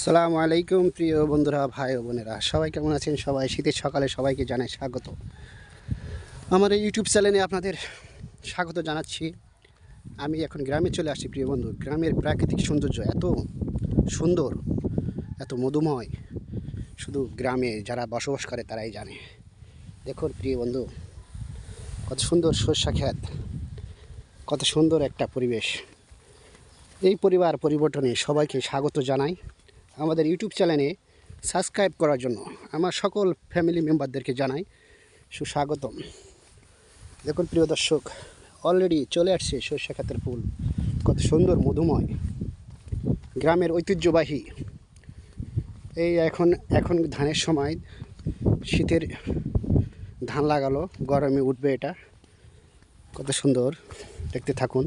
সালামু আলাইকুম প্রিয় বন্ধুরা, ভাই বোনেরা। সবাই কেমন আছেন? সবাই শীতের সকালে সবাইকে জানাই স্বাগত। আমার এই ইউটিউব চ্যানেলে আপনাদের স্বাগত জানাচ্ছি। আমি এখন গ্রামে চলে আসছি প্রিয় বন্ধু। গ্রামের প্রাকৃতিক সৌন্দর্য এত সুন্দর, এত মধুময়। শুধু গ্রামে যারা বসবাস করে তারাই জানে। দেখুন প্রিয় বন্ধু, কত সুন্দর সর্ষা খ্যাত কত সুন্দর একটা পরিবেশ। এই পরিবার পরিবর্তনে সবাইকে স্বাগত জানাই। আমাদের ইউটিউব চ্যানেলে সাবস্ক্রাইব করার জন্য আমার সকল ফ্যামিলি মেম্বারদেরকে জানাই সুস্বাগতম। দেখুন, প্রিয় দর্শক অলরেডি চলে আসছে সর্ষা খাতের ফুল। কত সুন্দর, মধুময়, গ্রামের ঐতিহ্যবাহী। এই এখন এখন ধানের সময় শীতের ধান লাগালো, গরমে উঠবে এটা। কত সুন্দর, দেখতে থাকুন।